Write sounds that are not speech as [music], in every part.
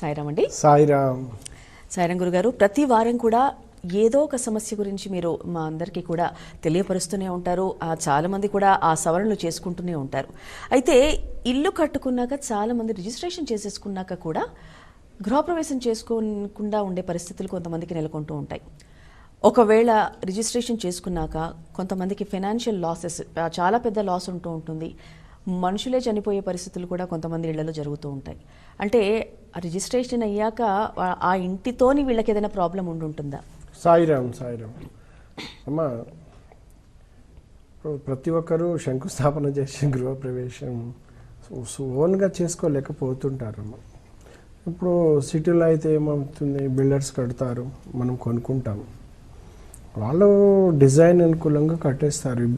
సాయిరామ్ అండి. సాయిరామ్. సాయిరామ్ గురుగారు ప్రతి వారం కూడా ఏదో ఒక సమస్య గురించి మీరు మా అందరికీ కూడా తెలియపరుస్తూనే ఉంటారు. ఆ చాలా మంది కూడా ఆ సవరణలు చేసుకుంటూనే ఉంటారు. అయితే ఇల్లు కట్టుకున్నాక చాలా మంది రిజిస్ట్రేషన్ చేసేసుకున్నాక కూడా గృహప్రవేశం చేసుకోకుండా ఉండే పరిస్థితులు కొంతమందికి నెలకొంటూ ఉంటాయి. ఒకవేళ రిజిస్ట్రేషన్ చేసుకున్నాక కొంతమందికి ఫైనాన్షియల్ లాసెస్ చాలా పెద్ద లాస్ ఉంటూ ఉంటుంది. మనుషులే చనిపోయే పరిస్థితులు కూడా కొంతమంది ఇళ్ళలో జరుగుతూ ఉంటాయి. అంటే రిజిస్ట్రేషన్ అయ్యాక ఆ- ఇంటితోని వీళ్ళకి ఏదైనా ప్రాబ్లం ఉండుంటుందా సాయిరామ్ సాయిరామ్ అమ్మా ఇప్పుడు ప్రతి ఒక్కరూ శంకుస్థాపన చేసి గృహప్రవేశం సో- ఓన్గా చేసుకోలేకపోతుంటారమ్మా. ఇప్పుడు సిటీలో అయితే ఏమవుతుంది? బిల్డర్స్ కడతారు మనం కొనుక్కుంటాం వాళ్ళు డిజైన్ అనుకూలంగా కట్టేస్తారు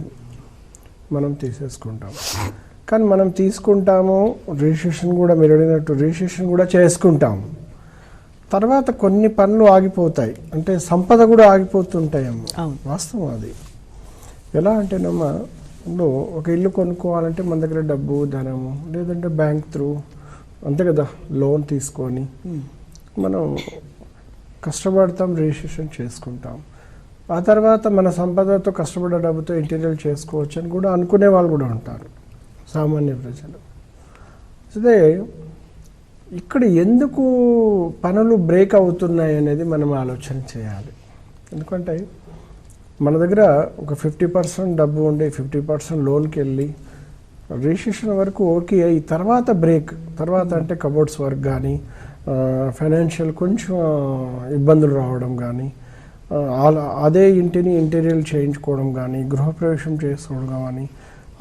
మనం తీసేసుకుంటాం కానీ మనం తీసుకుంటాము రిజిస్ట్రేషన్ కూడా మీరు అడిగినట్టు రిజిస్ట్రేషన్ కూడా చేసుకుంటాము. తర్వాత కొన్ని పనులు ఆగిపోతాయి. అంటే సంపద కూడా ఆగిపోతుంటాయమ్మ. వాస్తవం అది. ఎలా అంటేనమ్మా ఇప్పుడు ఒక ఇల్లు కొనుక్కోవాలంటే మన దగ్గర డబ్బు ధనము లేదంటే బ్యాంక్ త్రూ అంతే కదా లోన్ తీసుకొని మనం కష్టపడతాం రిజిస్ట్రేషన్ చేసుకుంటాం. ఆ తర్వాత మన సంపదతో కష్టపడ్డ డబ్బుతో ఇంటీరియర్ చేసుకోవచ్చు అని కూడా అనుకునే వాళ్ళు కూడా ఉంటారు. సామాన్య ప్రజలు. అదే ఇక్కడ ఎందుకు పనులు బ్రేక్ అవుతున్నాయి అనేది మనం ఆలోచన చేయాలి. ఎందుకంటే మన దగ్గర ఒక ఫిఫ్టీ పర్సెంట్ డబ్బు ఉండి ఫిఫ్టీ పర్సెంట్ లోన్కి వెళ్ళి రిజిస్ట్రేషన్ వరకు ఓకే అయ్యి తర్వాత బ్రేక్ తర్వాత అంటే కబోర్డ్స్ వర్క్ కానీ ఫైనాన్షియల్ కొంచెం ఇబ్బందులు రావడం కానీ ఆ, అదే ఇంటిని ఇంటీరియర్ చేయించుకోవడం కానీ గృహప్రవేశం చేసుకోవడం కానీ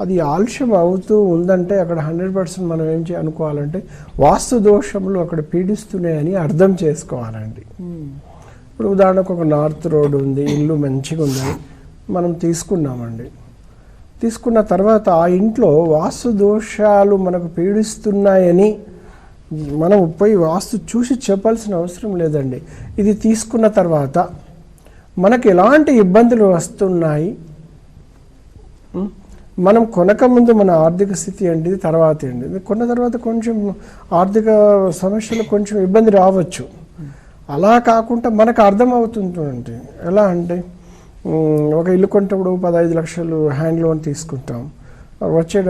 అది ఆలస్యం అవుతూ ఉందంటే అక్కడ హండ్రెడ్ పర్సెంట్ మనం ఏం చేయ అనుకోవాలంటే వాస్తు దోషములు అక్కడ పీడిస్తున్నాయని అర్థం చేసుకోవాలండి. ఇప్పుడు ఉదాహరణకు ఒక నార్త్ రోడ్ ఉంది ఇల్లు మంచిగా ఉంది మనం తీసుకున్నామండి. తీసుకున్న తర్వాత ఆ ఇంట్లో వాస్తు దోషాలు మనకు పీడిస్తున్నాయని మనం పోయి వాస్తు చూసి చెప్పాల్సిన అవసరం లేదండి. ఇది తీసుకున్న తర్వాత మనకు ఎలాంటి ఇబ్బందులు వస్తున్నాయి? మనం కొనక ముందు మన ఆర్థిక స్థితి ఏంటి తర్వాత అండి ఇది కొన్న తర్వాత కొంచెం ఆర్థిక సమస్యలు కొంచెం ఇబ్బంది రావచ్చు. అలా కాకుండా మనకు అర్థమవుతుంది ఎలా అంటే ఒక ఇల్లు కొంటప్పుడు పదహైదు లక్షలు హ్యాండ్ లోన్ తీసుకుంటాం. వచ్చే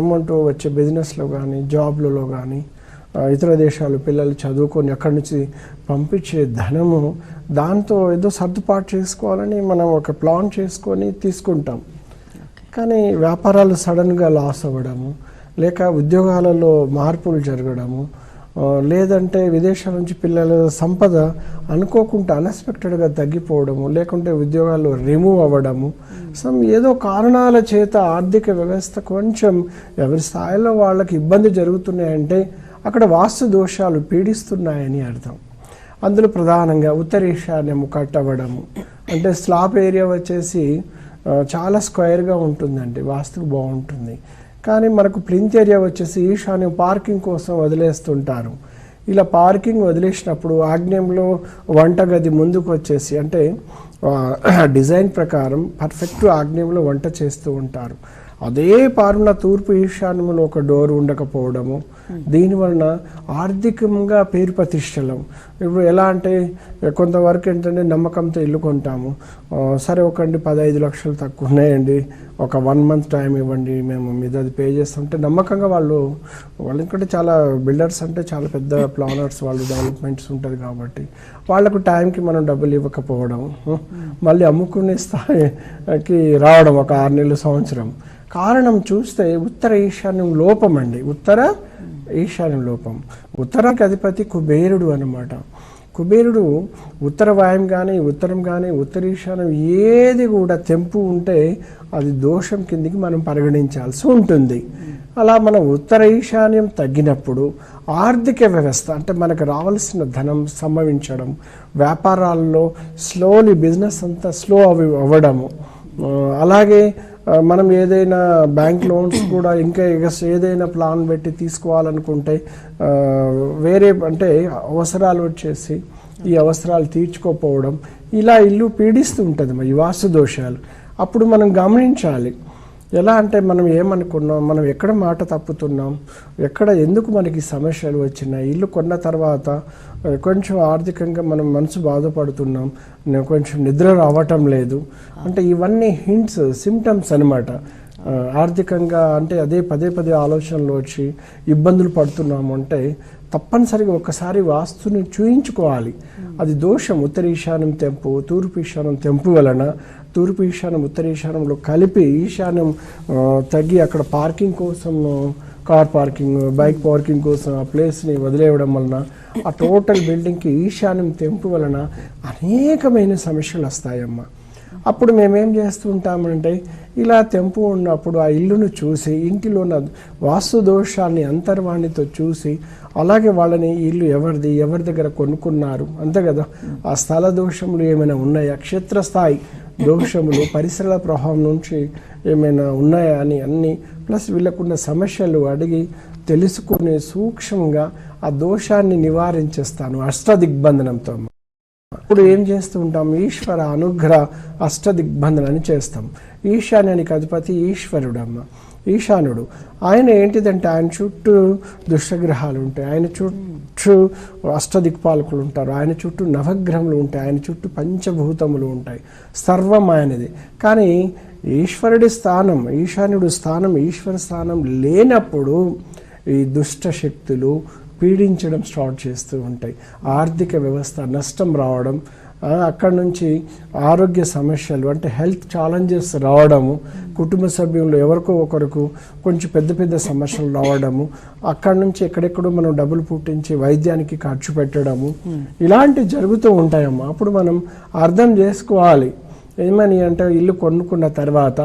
అమౌంట్ వచ్చే బిజినెస్లో కానీ జాబ్లలో కానీ ఇతర దేశాలు పిల్లలు చదువుకొని అక్కడి నుంచి పంపించే ధనము దాంతో ఏదో సర్దుబాటు చేసుకోవాలని మనం ఒక ప్లాన్ చేసుకొని తీసుకుంటాం. కానీ వ్యాపారాలు సడన్గా లాస్ అవ్వడము లేక ఉద్యోగాలలో మార్పులు జరగడము లేదంటే విదేశాల నుంచి పిల్లల సంపద అనుకోకుండా అన్ఎక్స్పెక్టెడ్గా తగ్గిపోవడము లేకుంటే ఉద్యోగాలు రిమూవ్ అవ్వడము సమ్ ఏదో కారణాల చేత ఆర్థిక వ్యవస్థ కొంచెం ఎవరి స్థాయిలో వాళ్ళకి ఇబ్బంది జరుగుతున్నాయంటే అక్కడ వాస్తు దోషాలు పీడిస్తున్నాయని అర్థం. అందులో ప్రధానంగా ఉత్తర కట్టవడము అంటే స్లాబ్ ఏరియా వచ్చేసి చాలా స్క్వేర్గా ఉంటుందండి వాస్తుకు బాగుంటుంది. కానీ మనకు ప్లింత్ ఏరియా వచ్చేసి ఈశాన్యం పార్కింగ్ కోసం వదిలేస్తుంటారు. ఇలా పార్కింగ్ వదిలేసినప్పుడు ఆగ్నేయంలో వంటగది ముందుకు వచ్చేసి అంటే [clears throat] డిజైన్ ప్రకారం పర్ఫెక్ట్ ఆగ్నేయంలో వంట చేస్తూ ఉంటారు. అదే పారున తూర్పు ఈశాన్యంలో ఒక డోర్ ఉండకపోవడము దీనివలన ఆర్థికంగా పేరు ప్రతిష్టలం. ఇప్పుడు ఎలా అంటే కొంతవరకు ఏంటంటే నమ్మకంతో ఇల్లు కొంటాము. సరే ఒకండి పదహైదు లక్షలు తక్కువ ఉన్నాయండి. ఒక వన్ మంత్ టైం ఇవ్వండి మేము మీద అది పే చేస్తామంటే నమ్మకంగా వాళ్ళు వాళ్ళు ఎందుకంటే చాలా బిల్డర్స్ అంటే చాలా పెద్ద ప్లానర్స్ వాళ్ళు డెవలప్మెంట్స్ ఉంటుంది కాబట్టి. వాళ్ళకు టైంకి మనం డబ్బులు ఇవ్వకపోవడం మళ్ళీ అమ్ముకునే స్థాయికి రావడం ఒక ఆరు నెలల సంవత్సరం. కారణం చూస్తే ఉత్తర ఈశాన్యం లోపం అండి ఉత్తర ఈశాన్య లోపం. ఉత్తరానికి అధిపతి కుబేరుడు అనమాట కుబేరుడు ఉత్తర వాయం కానీ ఉత్తరం కానీ ఉత్తర ఈశాన్యం ఏది కూడా తెంపు ఉంటే అది దోషం కిందికి మనం పరిగణించాల్సి ఉంటుంది. అలా మనం ఉత్తర ఈశాన్యం తగ్గినప్పుడు ఆర్థిక వ్యవస్థ అంటే మనకు రావాల్సిన ధనం సంభవించడం వ్యాపారాల్లో స్లోలీ బిజినెస్ అంతా స్లో అవి అవ్వడము అలాగే మనం ఏదైనా బ్యాంక్ లోన్స్ కూడా ఇంకా ఏదైనా ప్లాన్ పెట్టి తీసుకోవాలనుకుంటే వేరే అంటే అవసరాలు వచ్చేసి ఈ అవసరాలు తీర్చుకోపోవడం ఇలా ఇల్లు పీడిస్తూ ఉంటుంది మరి ఈ వాస్తు దోషాలు. అప్పుడు మనం గమనించాలి. ఎలా అంటే మనం ఏమనుకున్నాం? మనం ఎక్కడ మాట తప్పుతున్నాం? ఎక్కడ ఎందుకు మనకి సమస్యలు వచ్చినాయి? ఇల్లు కొన్న తర్వాత కొంచెం ఆర్థికంగా మనం మనసు బాధపడుతున్నాం. కొంచెం నిద్ర రావటం లేదు. అంటే ఇవన్నీ హింట్స్ సిమ్టమ్స్ అనమాట ఆర్థికంగా అంటే అదే పదే పదే ఆలోచనలు వచ్చి ఇబ్బందులు పడుతున్నాము అంటే తప్పనిసరిగా ఒకసారి వాస్తుని చూయించుకోవాలి. అది దోషం. ఉత్తర ఈశాన్యం తెంపు తూర్పు ఈశాన్యం తెంపు వలన తూర్పు ఈశాన్యం ఉత్తర ఈశాన్యంలో కలిపి ఈశాన్యం తగ్గి అక్కడ పార్కింగ్ కోసం కార్ పార్కింగ్ బైక్ పార్కింగ్ కోసం ఆ ప్లేస్ని వదిలేయడం వలన ఆ టోటల్ బిల్డింగ్కి ఈశాన్యం తెంపు వలన అనేకమైన సమస్యలు వస్తాయమ్మా. అప్పుడు మేమేం చేస్తూ ఉంటామంటే ఇలా తెంపు ఉన్నప్పుడు ఆ ఇల్లును చూసి ఇంటిలో ఉన్న వాస్తు దోషాన్ని అంతర్వాణితో చూసి అలాగే వాళ్ళని ఇల్లు ఎవరిది ఎవరి దగ్గర కొనుక్కున్నారు అంతే కదా? ఆ స్థల దోషములు ఏమైనా ఉన్నాయా? క్షేత్రస్థాయి దోషములు పరిసరాల ప్రభావం నుంచి ఏమైనా ఉన్నాయా అని అన్ని ప్లస్ వీళ్ళకున్న సమస్యలు అడిగి తెలుసుకుని సూక్ష్మంగా ఆ దోషాన్ని నివారించేస్తాను అష్టదిగ్బంధనంతో. అప్పుడు ఏం చేస్తూ ఉంటాం? ఈశ్వర అనుగ్రహ అష్టదిగ్బంధనాన్ని చేస్తాం. ఈశాన్యానికి అధిపతి ఈశ్వరుడమ్మ ఈశానుడు. ఆయన ఏంటిదంటే ఆయన చుట్టూ దుష్టగ్రహాలు ఉంటాయి. ఆయన చుట్టూ అష్టదిక్పాలకులు ఉంటారు. ఆయన చుట్టూ నవగ్రహములు ఉంటాయి. ఆయన చుట్టూ పంచభూతములు ఉంటాయి. సర్వం ఆయనది. కానీ ఈశ్వరుడి స్థానం ఈశాన్యుడు స్థానం ఈశ్వర స్థానం లేనప్పుడు ఈ దుష్ట శక్తులు పీడించడం స్టార్ట్ చేస్తూ ఉంటాయి. ఆర్థిక వ్యవస్థ నష్టం రావడం అక్కడ నుంచి ఆరోగ్య సమస్యలు అంటే హెల్త్ ఛాలెంజెస్ రావడము కుటుంబ సభ్యులు ఎవరికో ఒకరికి కొంచెం పెద్ద పెద్ద సమస్యలు రావడము అక్కడ నుంచి ఎక్కడెక్కడో మనం డబ్బులు పుట్టించి వైద్యానికి ఖర్చు పెట్టడము ఇలాంటివి జరుగుతూ ఉంటాయమ్మా. అప్పుడు మనం అర్థం చేసుకోవాలి. ఏమని అంటే ఇల్లు కొనుక్కున్న తర్వాత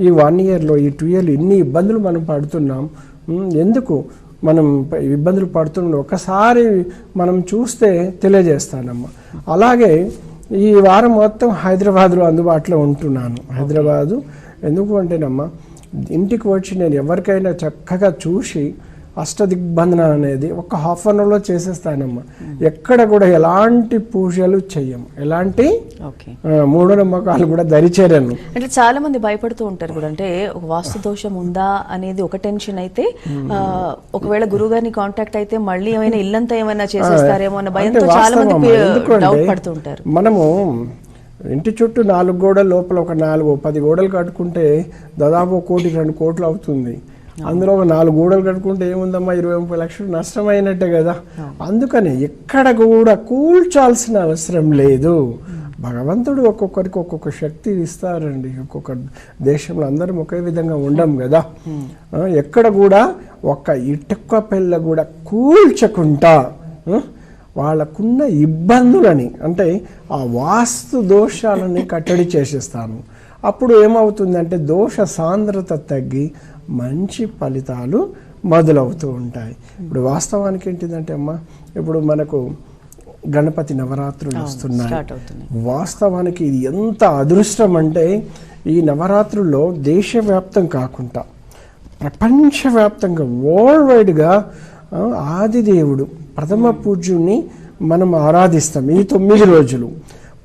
ఈ వన్ ఇయర్లో ఈ టూ ఇయర్లో ఇన్ని ఇబ్బందులు మనం పడుతున్నాం. ఉమ్, ఎందుకు? మనం ఇబ్బందులు పడుతుండే ఒకసారి మనం చూస్తే తెలియజేస్తానమ్మా. అలాగే ఈ వారం మొత్తం హైదరాబాద్లో అందుబాటులో ఉంటున్నాను. హైదరాబాదు. ఎందుకు అంటేనమ్మా ఇంటికి వచ్చి నేను ఎవరికైనా చక్కగా చూసి అష్టదిగ్బంధన అనేది ఒక హాఫ్ అన్ అవర్లో చేసేస్తానమ్మా. ఎక్కడ కూడా ఎలాంటి పూజలు చెయ్యము. ఎలాంటి మూఢనమ్మకాలు కూడా దరిచేరాను. అంటే చాలా మంది భయపడుతూ ఉంటారు కూడా. అంటే ఒక వాస్తు దోషం ఉందా అనేది ఒక టెన్షన్ అయితే ఒకవేళ గురువు గారిని కాంటాక్ట్ అయితే మళ్ళీ ఏమైనా ఇల్లంతా ఏమైనా చేసేస్తారేమో అన్న భయంతో చాలా మంది డౌట్ పడుతూ ఉంటారు. మనము ఇంటి చుట్టూ నాలుగు గోడల లోపల ఒక నాలుగు పది గోడలు కట్టుకుంటే దాదాపు కోటి రెండు కోట్లు అవుతుంది. అందులో ఒక నాలుగు గోడలు కట్టుకుంటే ఏముందమ్మా ఇరవై ముప్పై లక్షలు నష్టమైనట్టే కదా. అందుకని ఎక్కడ కూడా కూల్చాల్సిన అవసరం లేదు. భగవంతుడు ఒక్కొక్కరికి ఒక్కొక్క శక్తి ఇస్తారండి. ఒక్కొక్క దేశంలో అందరం ఒకే విధంగా ఉండం కదా. ఎక్కడ కూడా ఒక్క ఇటుక పిల్ల కూడా కూల్చకుండా వాళ్ళకున్న ఇబ్బందులని అంటే ఆ వాస్తు దోషాలని కట్టడి చేసేస్తాను. అప్పుడు ఏమవుతుందంటే దోష సాంద్రత తగ్గి మంచి ఫలితాలు మొదలవుతూ ఉంటాయి. ఇప్పుడు వాస్తవానికి ఏంటిదంటే అమ్మా ఇప్పుడు మనకు గణపతి నవరాత్రులు వస్తున్నాయి. వాస్తవానికి ఇది ఎంత అదృష్టం అంటే ఈ నవరాత్రుల్లో దేశవ్యాప్తం కాకుండా ప్రపంచవ్యాప్తంగా వరల్డ్ వైడ్గా ఆదిదేవుడు ప్రథమ పూజ్యుని మనం ఆరాధిస్తాం. ఈ తొమ్మిది రోజులు.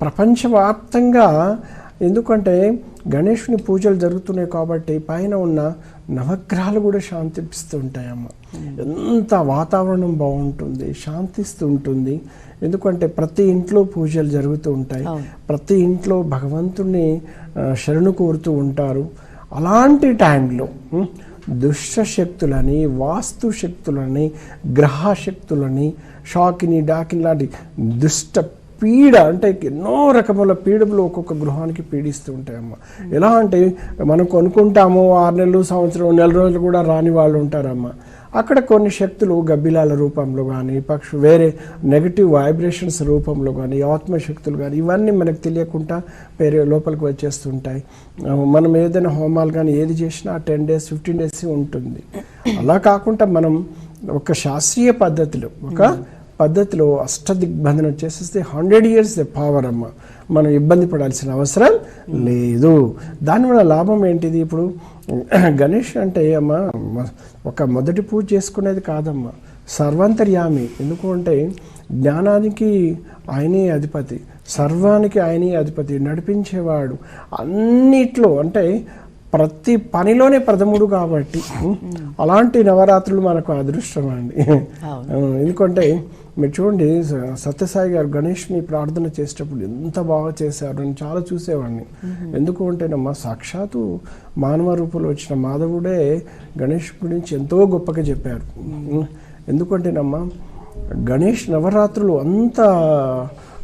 ప్రపంచవ్యాప్తంగా ఎందుకంటే గణేషుని పూజలు జరుగుతున్నాయి కాబట్టి పైన ఉన్న నవగ్రహాలు కూడా శాంతిపిస్తూ ఉంటాయమ్మ ఎంత వాతావరణం బాగుంటుంది శాంతిస్తూ ఉంటుంది. ఎందుకంటే ప్రతి ఇంట్లో పూజలు జరుగుతూ ఉంటాయి. ప్రతి ఇంట్లో భగవంతుణ్ణి ఆ, శరణు కోరుతూ ఉంటారు. అలాంటి టైంలో దుష్ట శక్తులని వాస్తు శక్తులని గ్రహ శక్తులని షాకిని డాకిని లాంటి దుష్ట పీడ అంటే ఎన్నో రకముల పీడలు ఒక్కొక్క గృహానికి పీడిస్తూ ఉంటాయమ్మ ఎలా అంటే మనం కొనుక్కుంటాము ఆరు నెలలు సంవత్సరం నెల రోజులు కూడా రాని వాళ్ళు ఉంటారమ్మ. అక్కడ కొన్ని శక్తులు గబ్బిలాల రూపంలో కానీ పక్షు వేరే నెగటివ్ వైబ్రేషన్స్ రూపంలో కానీ ఆత్మశక్తులు కానీ ఇవన్నీ మనకు తెలియకుండా వేరే లోపలికి వచ్చేస్తుంటాయి. మనం ఏదైనా హోమాలు కానీ ఏది చేసినా టెన్ డేస్ ఫిఫ్టీన్ డేస్ ఉంటుంది. అలా కాకుండా మనం ఒక శాస్త్రీయ పద్ధతిలో ఒక పద్ధతిలో అష్టదిగ్బంధనం చేసేస్తే హండ్రెడ్ ఇయర్స్ ద పవర్ అమ్మ. మనం ఇబ్బంది పడాల్సిన అవసరం లేదు. దానివల్ల లాభం ఏంటిది ఇప్పుడు? గణేష్ అంటే అమ్మ ఒక మొదటి పూజ చేసుకునేది కాదమ్మా. సర్వంతర్యామి. ఎందుకు అంటే జ్ఞానానికి ఆయనే అధిపతి. సర్వానికి ఆయనే అధిపతి. నడిపించేవాడు. అన్నిట్లో అంటే ప్రతి పనిలోనే ప్రథముడు కాబట్టి అలాంటి నవరాత్రులు మనకు అదృష్టం అండి. ఎందుకంటే మీరు చూడండి సత్యసాయి గారు గణేష్ని ప్రార్థన చేసేటప్పుడు ఎంత బాగా చేశారు నేను చాలా చూసేవాడిని. ఎందుకు అంటేనమ్మా సాక్షాత్తు మానవ రూపంలో వచ్చిన మాధవుడే గణేష్ గురించి ఎంతో గొప్పగా చెప్పారు. ఎందుకంటేనమ్మా గణేష్ నవరాత్రులు అంత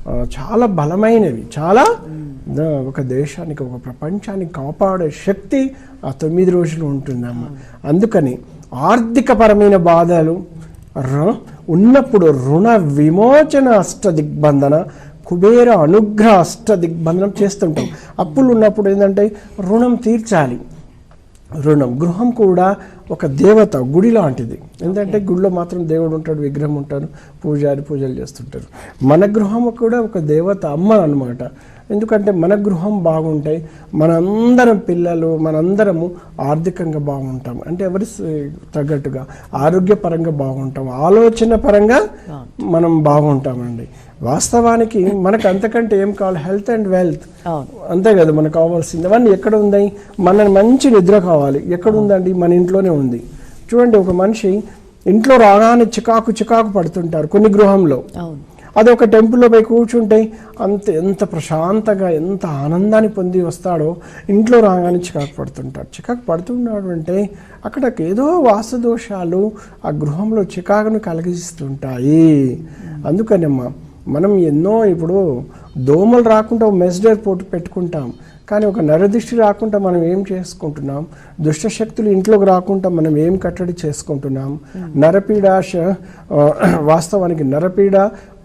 చాలా బలమైనవి. చాలా ఒక దేశానికి ఒక ప్రపంచానికి కాపాడే శక్తి ఆ తొమ్మిది రోజులు ఉంటుందమ్మ. అందుకని ఆర్థికపరమైన బాధలు ఉన్నప్పుడు రుణ విమోచన అష్ట దిగ్బంధన కుబేర అనుగ్రహ అష్ట దిగ్బంధనం చేస్తుంటాం. అప్పులు ఉన్నప్పుడు ఏంటంటే రుణం తీర్చాలి. రుణం గృహం కూడా ఒక దేవత గుడి లాంటిది. ఎందుకంటే గుడిలో మాత్రం దేవుడు ఉంటాడు విగ్రహం ఉంటాడు పూజారి పూజలు చేస్తుంటారు. మన గృహం కూడా ఒక దేవత అమ్మ అన్నమాట. ఎందుకంటే మన గృహం బాగుంటాయి మనందరం పిల్లలు మనందరము ఆర్థికంగా బాగుంటాం. అంటే ఎవరి తగ్గట్టుగా ఆరోగ్యపరంగా బాగుంటాం. ఆలోచన పరంగా మనం బాగుంటామండి. వాస్తవానికి మనకు అంతకంటే ఏం కావాలి? Health and wealth. అంతే కదా మనకు కావాల్సింది. అవన్నీ ఎక్కడ ఉంది మన మంచి నిద్ర కావాలి. ఎక్కడ ఉందండి? మన ఇంట్లోనే ఉంది. చూడండి ఒక మనిషి ఇంట్లో రాగానే చికాకు చికాకు పడుతుంటారు కొన్ని గృహంలో. అదొక టెంపుల్లో పోయి కూర్చుంటే అంత ఎంత ప్రశాంతంగా ఎంత ఆనందాన్ని పొంది వస్తాడో ఇంట్లో రాగానే చికాకు పడుతుంటాడు. చికాకు పడుతున్నాడు అంటే అక్కడ ఏదో వాస్తుదోషాలు ఆ గృహంలో చికాకును కలిగిస్తుంటాయి. అందుకనమ్మా మనం ఎన్నో ఇప్పుడు దోమలు రాకుండా మెస్డర్ పోటు పెట్టుకుంటాం. కానీ ఒక నరదృష్టి రాకుండా మనం ఏం చేసుకుంటున్నాం? దుష్టశక్తులు ఇంట్లోకి రాకుండా మనం ఏం కట్టడి చేసుకుంటున్నాం? నరపీడ శ- వాస్తవానికి నరపీడ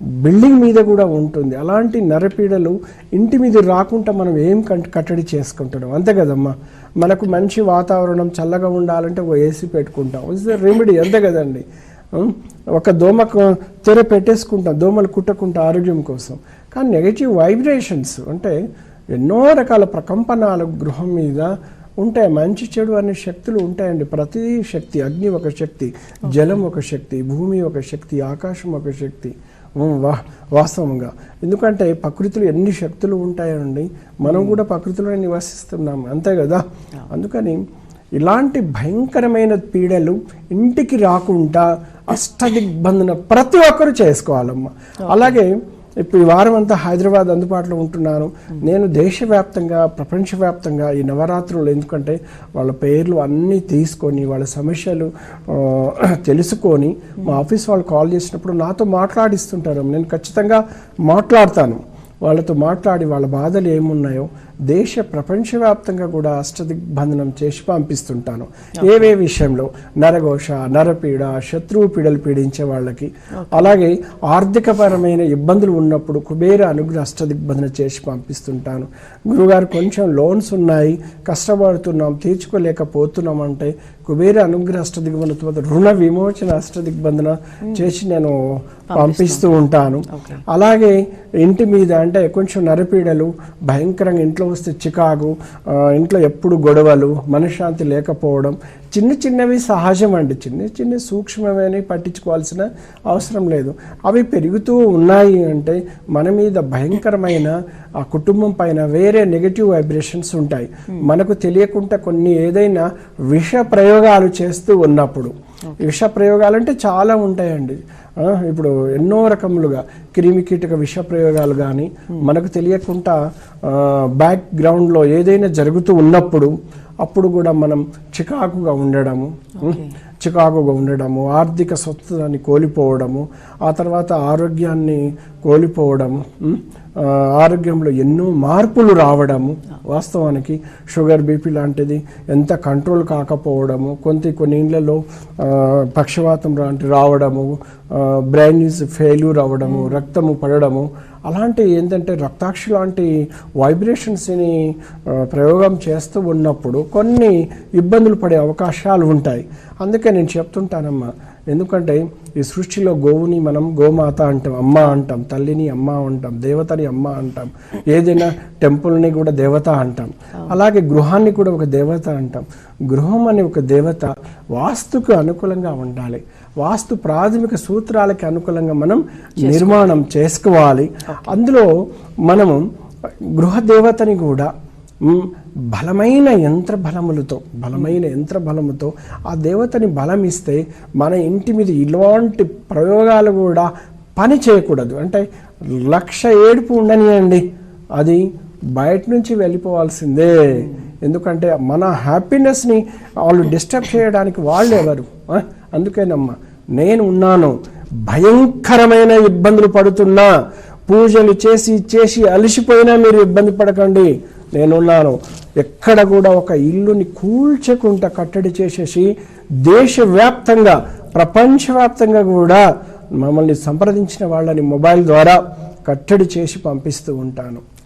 బిల్డింగ్ మీద కూడా ఉంటుంది. అలాంటి నరపీడలు ఇంటి మీద రాకుండా మనం ఏం కట్టడి చేసుకుంటున్నాం? అంతే కదమ్మా. మనకు మంచి వాతావరణం చల్లగా ఉండాలంటే ఒక ఏసీ పెట్టుకుంటాం. ఇట్స్ రెమెడీ అంతే కదండి. ఒక దోమకు తెర పెట్టేసుకుంటాం. దోమలు కుట్టకుండా ఆరోగ్యం కోసం. కానీ నెగటివ్ వైబ్రేషన్స్ అంటే ఎన్నో రకాల ప్రకంపనాలు గృహం మీద ఉంటాయి. మంచి చెడు అనే శక్తులు ఉంటాయండి. ప్రతి శక్తి అగ్ని ఒక శక్తి జలం ఒక శక్తి భూమి ఒక శక్తి ఆకాశం ఒక శక్తి. వాస్తవంగా. ఎందుకంటే ప్రకృతిలో ఎన్ని శక్తులు ఉంటాయండి మనం కూడా ప్రకృతిలో నివసిస్తున్నాం. అంతే కదా? అందుకని ఇలాంటి భయంకరమైన పీడలు ఇంటికి రాకుండా అష్టదిగ్బంధన ప్రతి ఒక్కరు చేసుకోవాలమ్మా. అలాగే ఇప్పుడు ఈ వారం అంతా హైదరాబాద్ అందుబాటులో ఉంటున్నాను. నేను దేశవ్యాప్తంగా ప్రపంచవ్యాప్తంగా ఈ నవరాత్రులు ఎందుకంటే వాళ్ళ పేర్లు అన్నీ తీసుకొని వాళ్ళ సమస్యలు తెలుసుకొని మా ఆఫీస్ వాళ్ళు కాల్ చేసినప్పుడు నాతో మాట్లాడిస్తుంటారు. నేను ఖచ్చితంగా మాట్లాడతాను. వాళ్ళతో మాట్లాడి వాళ్ళ బాధలు ఏమున్నాయో దేశ ప్రపంచవ్యాప్తంగా కూడా అష్టదిగ్బంధనం చేసి పంపిస్తుంటాను. ఏవే విషయంలో నరఘోష నరపీడ శత్రువు పీడలు పీడించే వాళ్ళకి అలాగే ఆర్థికపరమైన ఇబ్బందులు ఉన్నప్పుడు కుబేర అనుగ్రహ అష్టదిగ్బంధన చేసి పంపిస్తుంటాను. గురుగారు కొంచెం లోన్స్ ఉన్నాయి కష్టపడుతున్నాం తీర్చుకోలేకపోతున్నాం అంటే కుబేర అనుగ్రహ అష్టదిగ్బంధన రుణ విమోచన అష్టదిగ్బంధన చేసి నేను పంపిస్తూ ఉంటాను. అలాగే ఇంటి మీద అంటే కొంచెం నరపీడలు భయంకరంగా ఇంట్లో వస్తే చికాకు ఆ, ఇంట్లో ఎప్పుడు గొడవలు మనశ్శాంతి లేకపోవడం చిన్న చిన్నవి సహజం అండి. చిన్న చిన్న సూక్ష్మమైనవి పట్టించుకోవాల్సిన అవసరం లేదు. అవి పెరుగుతూ ఉన్నాయి అంటే మన మీద భయంకరమైన ఆ కుటుంబం పైన వేరే నెగటివ్ వైబ్రేషన్స్ ఉంటాయి. మనకు తెలియకుండా కొన్ని ఏదైనా విష ప్రయోగాలు చేస్తూ ఉన్నప్పుడు విష ప్రయోగాలు అంటే చాలా ఉంటాయండి. ఇప్పుడు ఎన్నో రకములుగా క్రిమి కీటక విష ప్రయోగాలు కానీ మనకు తెలియకుండా బ్యాక్ గ్రౌండ్లో ఏదైనా జరుగుతూ ఉన్నప్పుడు అప్పుడు కూడా మనం చికాకుగా ఉండడము చికాకుగా ఉండడము ఆర్థిక స్వస్థతని కోల్పోవడము ఆ తర్వాత ఆరోగ్యాన్ని కోల్పోవడము ఆరోగ్యంలో ఎన్నో మార్పులు రావడము వాస్తవానికి షుగర్ బీపీ లాంటిది ఎంత కంట్రోల్ కాకపోవడము కొంత కొన్ని ఇళ్ళలో పక్షవాతం లాంటి రావడము బ్రెయిన్ ఫెయిల్యూర్ అవ్వడము రక్తము పడడము అలాంటి ఏంటంటే రక్తాక్షి లాంటి వైబ్రేషన్స్ని ప్రయోగం చేస్తూ ఉన్నప్పుడు కొన్ని ఇబ్బందులు పడే అవకాశాలు ఉంటాయి. అందుకే నేను చెప్తుంటానమ్మా ఎందుకంటే ఈ సృష్టిలో గోవుని మనం గోమాత అంటాం అమ్మ అంటాం తల్లిని అమ్మ అంటాం దేవతని అమ్మ అంటాం ఏదైనా టెంపుల్ని కూడా దేవత అంటాం. అలాగే గృహాన్ని కూడా ఒక దేవత అంటాం. గృహం అనే ఒక దేవత వాస్తుకు అనుకూలంగా ఉండాలి. వాస్తు ప్రాథమిక సూత్రాలకి అనుకూలంగా మనం నిర్మాణం చేసుకోవాలి. అందులో మనము గృహ దేవతని కూడా బలమైన యంత్ర బలములతో బలమైన యంత్ర బలముతో ఆ దేవతని బలం ఇస్తే మన ఇంటి మీద ఇలాంటి ప్రయోగాలు కూడా పని చేయకూడదు. అంటే లక్ష ఏడుపు ఉండనియండి. అది బయట నుంచి వెళ్ళిపోవాల్సిందే. ఎందుకంటే మన హ్యాపీనెస్ని వాళ్ళు డిస్టర్బ్ చేయడానికి వాళ్ళు ఎవరు? అందుకేనమ్మా నేను ఉన్నాను. భయంకరమైన ఇబ్బందులు పడుతున్నా. పూజలు చేసి చేసి అలసిపోయినా మీరు ఇబ్బంది పడకండి. నేనున్నాను. ఎక్కడ కూడా ఒక ఇల్లుని కూల్చకుండా కట్టడి చేసేసి దేశవ్యాప్తంగా ప్రపంచవ్యాప్తంగా కూడా మమ్మల్ని సంప్రదించిన వాళ్ళని మొబైల్ ద్వారా కట్టడి చేసి పంపిస్తూ ఉంటాను.